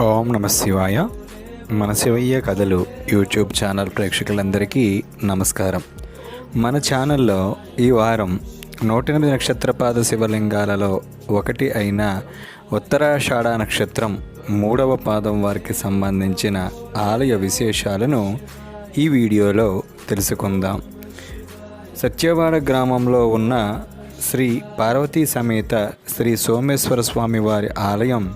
ఓం నమ శివాయ. మన శివయ్య కథలు యూట్యూబ్ ఛానల్ ప్రేక్షకులందరికీ నమస్కారం. మన ఛానల్లో ఈ వారం నూట ఎనిమిది నక్షత్రపాద శివలింగాలలో ఒకటి అయిన ఉత్తరాషాఢ నక్షత్రం మూడవ పాదం వారికి సంబంధించిన ఆలయ విశేషాలను ఈ వీడియోలో తెలుసుకుందాం. సత్యవాడ గ్రామంలో ఉన్న శ్రీ పార్వతీ సమేత శ్రీ సోమేశ్వర స్వామి వారి ఆలయం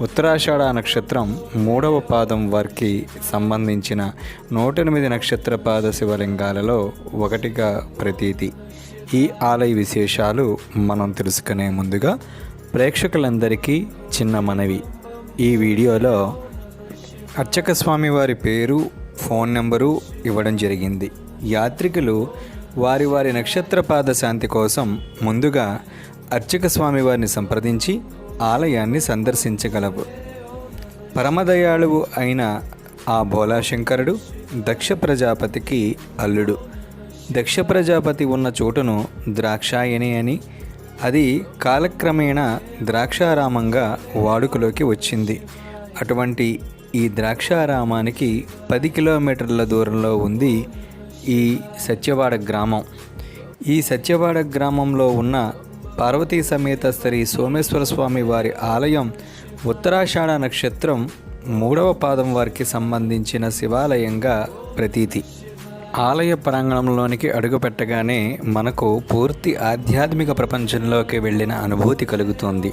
ఉత్తరాషాఢ నక్షత్రం మూడవ పాదం వారికి సంబంధించిన నూట ఎనిమిది నక్షత్ర పాద శివలింగాలలో ఒకటిగా ప్రతీతి. ఈ ఆలయ విశేషాలు మనం తెలుసుకునే ముందుగా ప్రేక్షకులందరికీ చిన్న మనవి. ఈ వీడియోలో అర్చక స్వామి వారి పేరు ఫోన్ నెంబరు ఇవ్వడం జరిగింది. యాత్రికులు వారి వారి నక్షత్రపాద శాంతి కోసం ముందుగా అర్చక స్వామి వారిని సంప్రదించి ఆలయాన్ని సందర్శించగలవు. పరమదయాళువు అయిన ఆ భోలాశంకరుడు దక్ష ప్రజాపతికి అల్లుడు. దక్ష ప్రజాపతి ఉన్న చోటును ద్రాక్షాయని అని అది కాలక్రమేణా ద్రాక్షారామంగా వాడుకలోకి వచ్చింది. అటువంటి ఈ ద్రాక్షారామానికి పది కిలోమీటర్ల దూరంలో ఉంది ఈ సత్యవాడ గ్రామం. ఈ సత్యవాడ గ్రామంలో ఉన్న పార్వతీ సమేత శ్రీ సోమేశ్వర స్వామి వారి ఆలయం ఉత్తరాషాఢ నక్షత్రం మూడవ పాదం వారికి సంబంధించిన శివాలయంగా ప్రతీతి. ఆలయ ప్రాంగణంలోనికి అడుగుపెట్టగానే మనకు పూర్తి ఆధ్యాత్మిక ప్రపంచంలోకి వెళ్ళిన అనుభూతి కలుగుతుంది.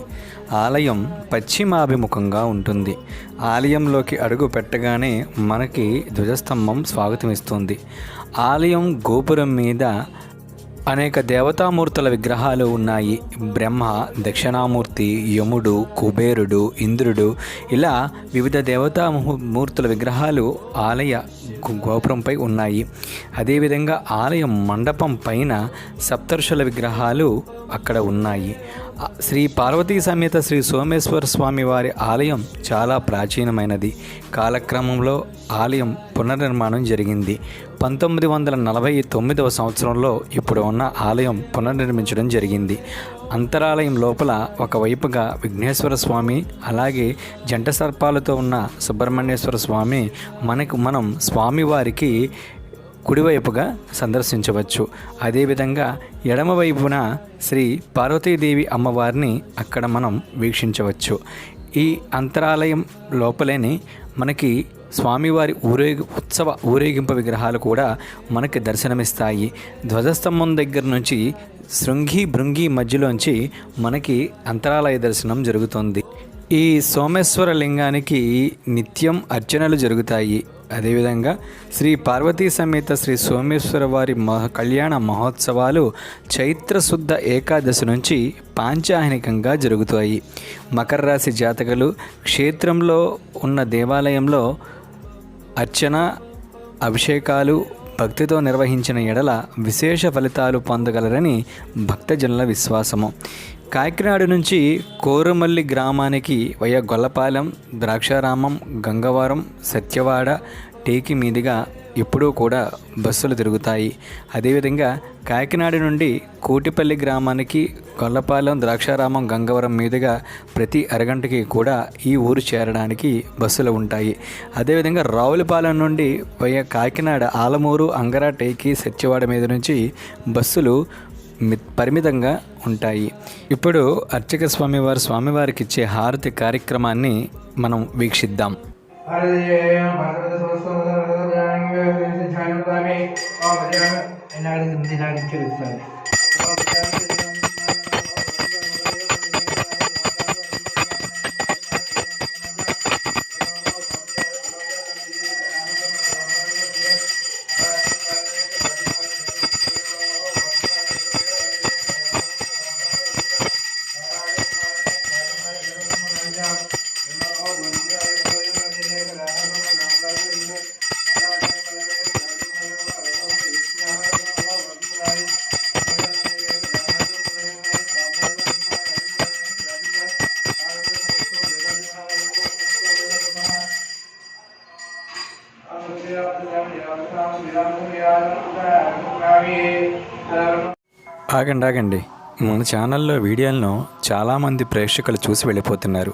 ఆలయం పశ్చిమాభిముఖంగా ఉంటుంది. ఆలయంలోకి అడుగు పెట్టగానే మనకి ధ్వజస్తంభం స్వాగతమిస్తుంది. ఆలయం గోపురం మీద అనేక దేవతామూర్తుల విగ్రహాలు ఉన్నాయి. బ్రహ్మ దక్షిణామూర్తి యముడు కుబేరుడు ఇంద్రుడు. ఇలా వివిధ దేవతా మూర్తుల విగ్రహాలు ఆలయ గోపురంపై ఉన్నాయి. అదేవిధంగా ఆలయం మండపం పైన సప్తర్షుల విగ్రహాలు అక్కడ ఉన్నాయి. శ్రీ పార్వతీ సమేత శ్రీ సోమేశ్వర స్వామి వారి ఆలయం చాలా ప్రాచీనమైనది. కాలక్రమంలో ఆలయం పునర్నిర్మాణం జరిగింది. పంతొమ్మిది వందల నలభై తొమ్మిదవ సంవత్సరంలో ఇప్పుడు ఉన్న ఆలయం పునర్నిర్మించడం జరిగింది. అంతరాలయం లోపల ఒకవైపుగా విఘ్నేశ్వర స్వామి అలాగే జంట సర్పాలతో ఉన్న సుబ్రహ్మణ్యేశ్వర స్వామి మనకు మనం స్వామివారికి కుడివైపుగా సందర్శించవచ్చు. అదేవిధంగా ఎడమవైపున శ్రీ పార్వతీదేవి అమ్మవారిని అక్కడ మనం వీక్షించవచ్చు. ఈ అంతరాలయం లోపలేని మనకి స్వామివారి ఊరేగి ఉత్సవ ఊరేగింపు విగ్రహాలు కూడా మనకి దర్శనమిస్తాయి. ధ్వజస్తంభం దగ్గర నుంచి శృంగి భృంగి మధ్యలోంచి మనకి అంతరాలయ దర్శనం జరుగుతుంది. ఈ సోమేశ్వర లింగానికి నిత్యం అర్చనలు జరుగుతాయి. అదేవిధంగా శ్రీ పార్వతీ సమేత శ్రీ సోమేశ్వర వారి మహ కళ్యాణ మహోత్సవాలు చైత్ర శుద్ధ ఏకాదశి నుంచి పాంచాహనికంగా జరుగుతాయి. మకర రాశి జాతకులు క్షేత్రంలో ఉన్న దేవాలయంలో అర్చన అభిషేకాలు భక్తితో నిర్వహించిన ఎడల విశేష ఫలితాలు పొందగలరని భక్తజనుల విశ్వాసము. కాకినాడ నుంచి కోరుమల్లి గ్రామానికి వయ గొల్లపాలెం ద్రాక్షారామం గంగవరం సత్యవాడ టేకి మీదుగా ఎప్పుడూ కూడా బస్సులు తిరుగుతాయి. అదేవిధంగా కాకినాడ నుండి కోటిపల్లి గ్రామానికి గొల్లపాలెం ద్రాక్షారామం గంగవరం మీదుగా ప్రతి అరగంటకి కూడా ఈ ఊరు చేరడానికి బస్సులు ఉంటాయి. అదేవిధంగా రావులపాలెం నుండి వయ కాకినాడ ఆలమూరు అంగరా టేకి సత్యవాడ మీద నుంచి బస్సులు మి- పరిమితంగా ఉంటాయి. ఇప్పుడు అర్చక స్వామివారు స్వామివారికి ఇచ్చే హారతి కార్యక్రమాన్ని మనం వీక్షిద్దాం. നാരായണ സ്വാമി ഓ എന്നാൽ ഇന്ദിരാണിച്ച് വെച്ചാണ് ఆగండి ఆగండి. మన ఛానల్లో వీడియోలను చాలామంది ప్రేక్షకులు చూసి వెళ్ళిపోతున్నారు.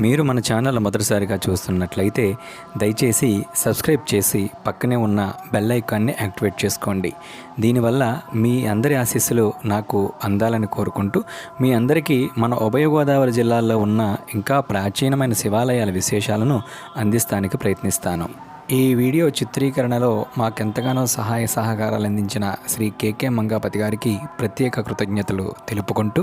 మీరు మన ఛానల్ మొదటిసారిగా చూస్తున్నట్లయితే దయచేసి సబ్స్క్రైబ్ చేసి పక్కనే ఉన్న బెల్ ఐకాన్ని యాక్టివేట్ చేసుకోండి. దీనివల్ల మీ అందరి ఆశీస్సులు నాకు అందాలని కోరుకుంటూ మీ అందరికీ మన ఉభయ గోదావరి జిల్లాల్లో ఉన్న ఇంకా ప్రాచీనమైన శివాలయాల విశేషాలను అందిస్తానికి ప్రయత్నిస్తాను. ఈ వీడియో చిత్రీకరణలో మాకెంతగానో సహాయ సహకారాలు అందించిన శ్రీ కేకే మంగాపతి గారికి ప్రత్యేక కృతజ్ఞతలు తెలుపుకుంటూ